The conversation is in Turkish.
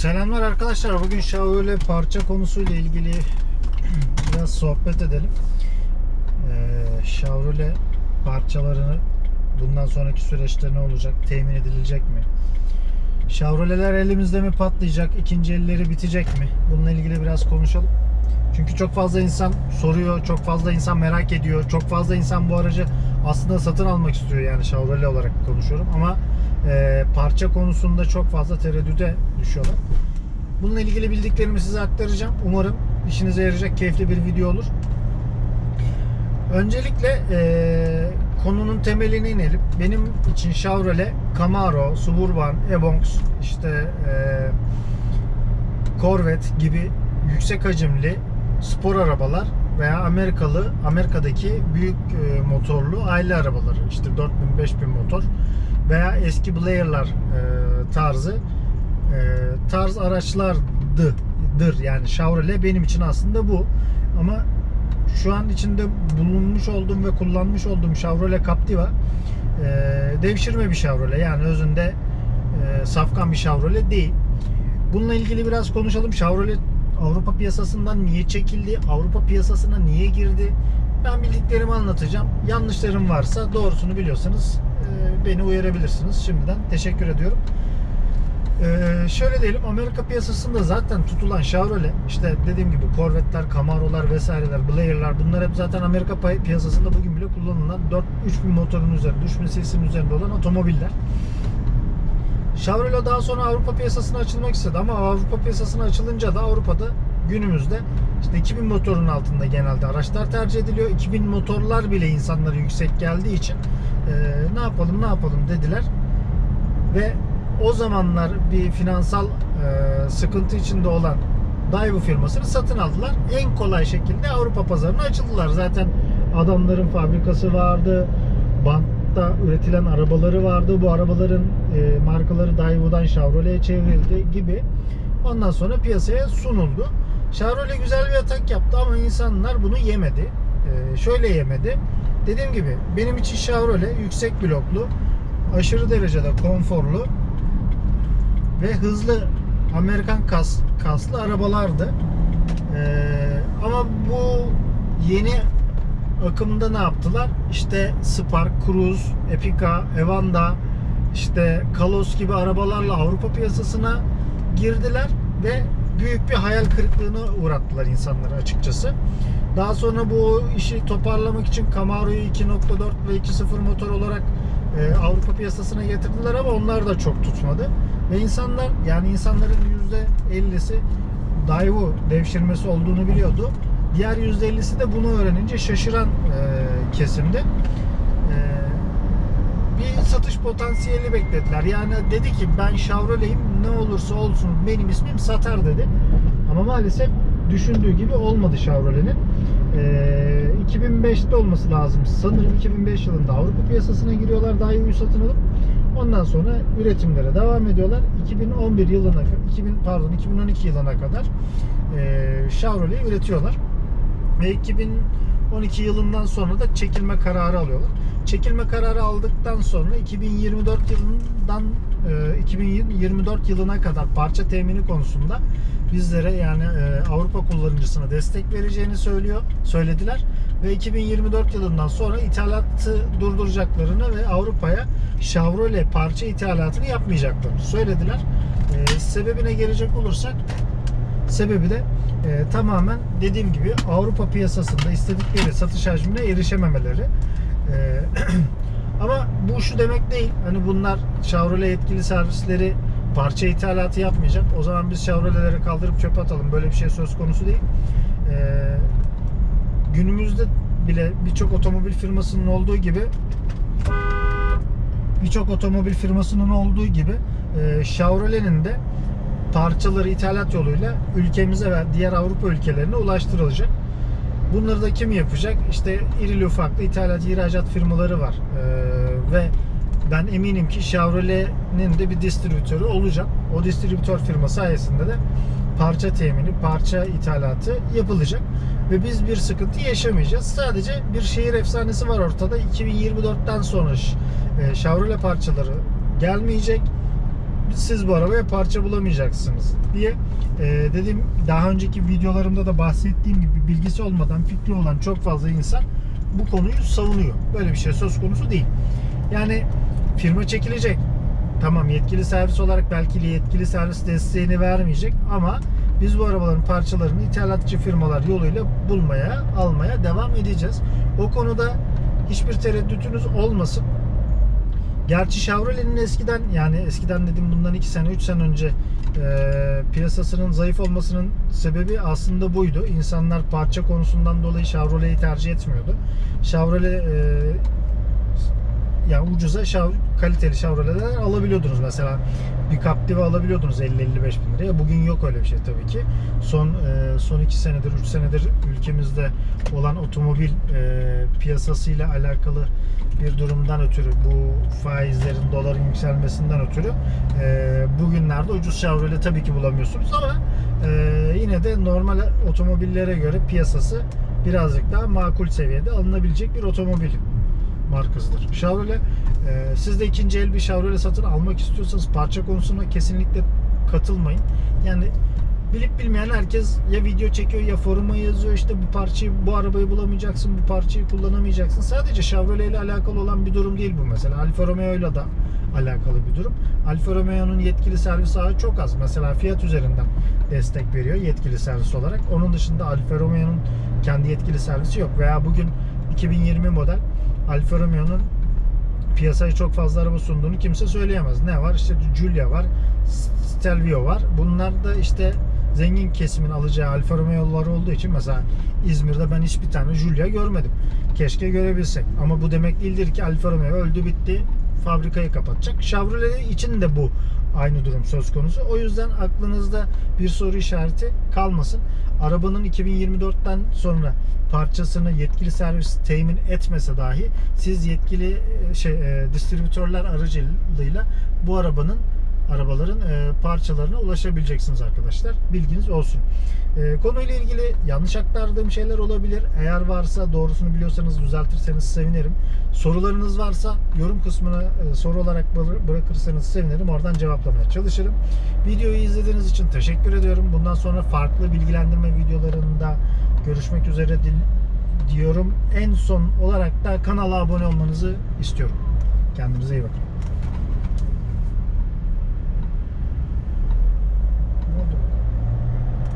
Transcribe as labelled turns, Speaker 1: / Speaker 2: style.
Speaker 1: Selamlar arkadaşlar. Bugün Chevrolet parça konusuyla ilgili biraz sohbet edelim. Ee, parçalarını bundan sonraki süreçte ne olacak? Temin edilecek mi? Chevrolet'ler elimizde mi patlayacak? İkinci elleri bitecek mi? Bununla ilgili biraz konuşalım. Çünkü çok fazla insan soruyor, çok fazla insan merak ediyor, çok fazla insan bu aracı aslında satın almak istiyor yani Chevrolet olarak konuşuyorum ama e, parça konusunda çok fazla tereddüte düşüyorlar. Bununla ilgili bildiklerimi size aktaracağım. Umarım işinize yarayacak keyifli bir video olur. Öncelikle e, konunun temeline inelim. Benim için Chevrolet, Camaro, Suburban, Ebonx, işte e, Corvette gibi yüksek hacimli spor arabalar veya Amerikalı Amerika'daki büyük e, motorlu aile arabaları işte 4000 5000 motor veya eski Blair'lar e, tarzı e, tarz araçlardı dır yani Chevrolet benim için aslında bu ama şu an içinde bulunmuş olduğum ve kullanmış olduğum Chevrolet Captiva e, devşirme bir Chevrolet yani özünde e, safkan bir Chevrolet değil. Bununla ilgili biraz konuşalım. Chevrolet Avrupa piyasasından niye çekildi? Avrupa piyasasına niye girdi? Ben bildiklerimi anlatacağım. Yanlışlarım varsa doğrusunu biliyorsanız beni uyarabilirsiniz. Şimdiden teşekkür ediyorum. Ee, şöyle diyelim Amerika piyasasında zaten tutulan Chevrolet işte dediğim gibi Corvette'ler, Camaro'lar vesaireler, Blair'lar bunlar hep zaten Amerika piyasasında bugün bile kullanılan 4 3000 motorun üzerinde, 3000 cc'nin üzerinde olan otomobiller. Chevrolet daha sonra Avrupa piyasasına açılmak istedi ama Avrupa piyasasına açılınca da Avrupa'da günümüzde işte 2000 motorun altında genelde araçlar tercih ediliyor. 2000 motorlar bile insanlara yüksek geldiği için e, ne yapalım ne yapalım dediler. Ve o zamanlar bir finansal e, sıkıntı içinde olan Daewoo firmasını satın aldılar. En kolay şekilde Avrupa pazarına açıldılar. Zaten adamların fabrikası vardı. Bantta üretilen arabaları vardı. Bu arabaların e, markaları Daewoo'dan Chevrolet'e çevrildi gibi. Ondan sonra piyasaya sunuldu. Chevrolet güzel bir atak yaptı ama insanlar bunu yemedi. E, şöyle yemedi. Dediğim gibi benim için Chevrolet yüksek bloklu, aşırı derecede konforlu ve hızlı Amerikan kas, kaslı arabalardı. Ee, ama bu yeni akımda ne yaptılar? İşte Spark, Cruze, Epica, Evan'da işte Kalos gibi arabalarla Avrupa piyasasına girdiler ve büyük bir hayal kırıklığına uğrattılar insanları açıkçası. Daha sonra bu işi toparlamak için Camaro'yu 2.4 ve 2.0 motor olarak e, Avrupa piyasasına getirdiler ama onlar da çok tutmadı. Ve insanlar yani insanların %50'si Daewoo devşirmesi olduğunu biliyordu. Diğer %50'si de bunu öğrenince şaşıran e, kesimdi. Bir satış potansiyeli beklediler. Yani dedi ki ben Chevrolet'im ne olursa olsun benim ismim satar dedi. Ama maalesef düşündüğü gibi olmadı Chevrolet'in. Ee, 2005'te olması lazım. Sanırım 2005 yılında Avrupa piyasasına giriyorlar Daewoo'yu satın alıp. Ondan sonra üretimlere devam ediyorlar. 2011 yılına 2000 pardon 2012 yılına kadar e, Chevrolet'i üretiyorlar. Ve 2012 yılından sonra da çekilme kararı alıyorlar. Çekilme kararı aldıktan sonra 2024 yılından e, 2024 yılına kadar parça temini konusunda bizlere yani e, Avrupa kullanıcısına destek vereceğini söylüyor, söylediler ve 2024 yılından sonra ithalatı durduracaklarını ve Avrupa'ya Chevrolet parça ithalatını yapmayacaklarını söylediler. E, sebebine gelecek olursak sebebi de e, tamamen dediğim gibi Avrupa piyasasında istedikleri satış hacmine erişememeleri. E, ama bu şu demek değil. Hani bunlar Chevrolet yetkili servisleri parça ithalatı yapmayacak. O zaman biz Chevrolet'leri kaldırıp çöpe atalım. Böyle bir şey söz konusu değil. Ee, günümüzde bile birçok otomobil firmasının olduğu gibi birçok otomobil firmasının olduğu gibi e, Chevrolet'in de parçaları ithalat yoluyla ülkemize ve diğer Avrupa ülkelerine ulaştırılacak. Bunları da kim yapacak? İşte irili ufaklı ithalat, ihracat firmaları var. Ee, ve ben eminim ki Chevrolet'nin de bir distribütörü olacak. O distribütör firma sayesinde de parça temini, parça ithalatı yapılacak. Ve biz bir sıkıntı yaşamayacağız. Sadece bir şehir efsanesi var ortada. 2024'ten sonra e, Chevrolet parçaları gelmeyecek. Siz bu arabaya parça bulamayacaksınız diye e, dedim daha önceki videolarımda da bahsettiğim gibi bilgisi olmadan fikri olan çok fazla insan bu konuyu savunuyor. Böyle bir şey söz konusu değil. Yani firma çekilecek. Tamam yetkili servis olarak belki yetkili servis desteğini vermeyecek ama biz bu arabaların parçalarını ithalatçı firmalar yoluyla bulmaya, almaya devam edeceğiz. O konuda hiçbir tereddütünüz olmasın. Gerçi Chevrolet'in eskiden yani eskiden dedim bundan 2 sene 3 sene önce e, piyasasının zayıf olmasının sebebi aslında buydu. İnsanlar parça konusundan dolayı Chevrolet'i tercih etmiyordu. Chevrolet e, yani ucuza şav, kaliteli Chevrolet'ler alabiliyordunuz mesela bir Captiva alabiliyordunuz 50-55 bin liraya. Bugün yok öyle bir şey tabii ki. Son e, son 2 senedir 3 senedir ülkemizde olan otomobil e, piyasasıyla alakalı bir durumdan ötürü bu faizlerin doların yükselmesinden ötürü e, bugünlerde ucuz Chevrolet tabii ki bulamıyorsunuz ama e, yine de normal otomobillere göre piyasası birazcık daha makul seviyede alınabilecek bir otomobil markasıdır. Chevrolet e, siz de ikinci el bir Chevrolet satın almak istiyorsanız parça konusuna kesinlikle katılmayın. Yani bilip bilmeyen herkes ya video çekiyor ya foruma yazıyor işte bu parçayı bu arabayı bulamayacaksın bu parçayı kullanamayacaksın. Sadece Chevrolet ile alakalı olan bir durum değil bu mesela. Alfa Romeo ile de alakalı bir durum. Alfa Romeo'nun yetkili servis ağı çok az. Mesela Fiat üzerinden destek veriyor yetkili servis olarak. Onun dışında Alfa Romeo'nun kendi yetkili servisi yok. Veya bugün 2020 model Alfa Romeo'nun piyasaya çok fazla araba sunduğunu kimse söyleyemez. Ne var? İşte Giulia var, Stelvio var. Bunlar da işte zengin kesimin alacağı Alfa Romeo'lar olduğu için mesela İzmir'de ben hiçbir tane Giulia görmedim. Keşke görebilsek. Ama bu demek değildir ki Alfa Romeo öldü bitti fabrikayı kapatacak. Chevrolet için de bu aynı durum söz konusu. O yüzden aklınızda bir soru işareti kalmasın. Arabanın 2024'ten sonra parçasını yetkili servis temin etmese dahi siz yetkili e, şey e, distribütörler aracılığıyla bu arabanın arabaların e, parçalarına ulaşabileceksiniz arkadaşlar. Bilginiz olsun. E, konuyla ilgili yanlış aktardığım şeyler olabilir. Eğer varsa doğrusunu biliyorsanız düzeltirseniz sevinirim. Sorularınız varsa yorum kısmına e, soru olarak bıra- bırakırsanız sevinirim. Oradan cevaplamaya çalışırım. Videoyu izlediğiniz için teşekkür ediyorum. Bundan sonra farklı bilgilendirme videolarında görüşmek üzere diyorum. En son olarak da kanala abone olmanızı istiyorum. Kendinize iyi bakın.